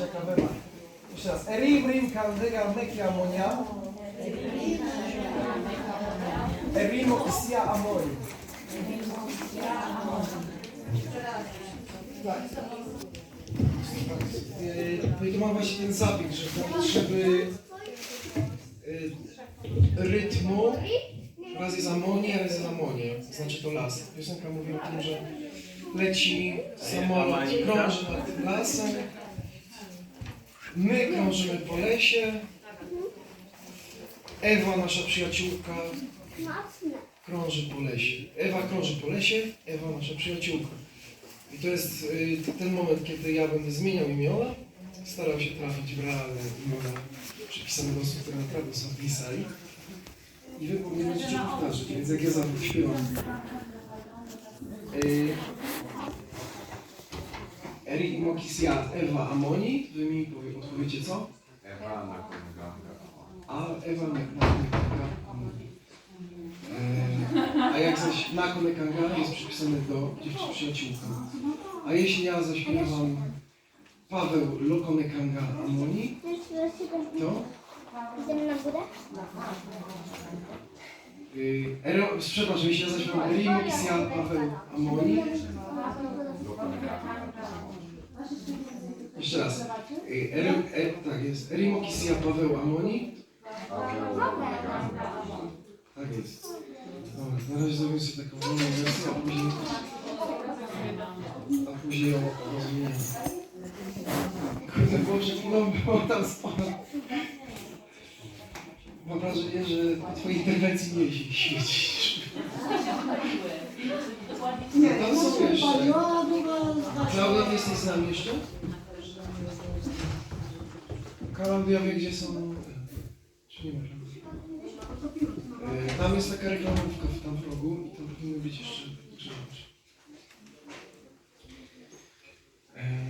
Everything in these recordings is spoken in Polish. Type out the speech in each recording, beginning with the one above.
Jaka wyma. Jeszcze raz. Erim, rim, kaldega, mekia, monia. Erimo, isia, amori. Yy, No i tu mam właśnie ten zabieg, że potrzeby yy, rytmu raz jest amonia, raz jest amonia, to znaczy to las. Piosenka mówi o tym, że leci samolot, krąży nad lasem, my krążymy po lesie, Ewa, nasza przyjaciółka, krąży po lesie. Ewa krąży po lesie, Ewa, nasza przyjaciółka. I to jest y, ten moment, kiedy ja będę zmieniał imiona, starał się trafić w realne imiona przypisane do osób, które naprawdę są w tej sali. I wy będziecie powtarzać, więc jak ja zawód śpiewam. Y, Eri i Mokisia Ewa Amoni, wy mi powie, odpowiecie co? Ewa na Konganga. A Ewa Nekanga Amoni. E, a jak zaś na Konekanga jest przypisane do dziewczyny przyjaciółka. A jeśli ja zaśpiewam Paweł Lokonekanga Amoni, to Idziemy na górę? Ero, przepraszam, jeśli ja zaśpiewam Rimo Kisian Paweł Amoni, jeszcze raz. Y, e, tak jest, Rimo Kisia Paweł Amoni, tak jest. Dobra, na razie zrobię sobie taką wolną wersję, a później, a później ją rozwiniemy. Kurde, Boże, no było tam sporo. Mam wrażenie, że twojej interwencji nie się świecisz. Nie, No to są jeszcze. Klaudia, ty jesteś z nami jeszcze? Klaudia wie, gdzie są... Czy nie ma E, Tam jest taka reklamówka w tam w rogu i tam powinny być jeszcze rzeczy. E,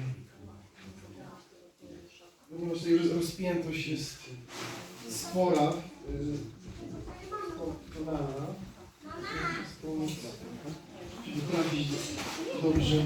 Ponieważ tutaj roz- rozpiętość jest spora, jest pomocna, żeby trafić dobrze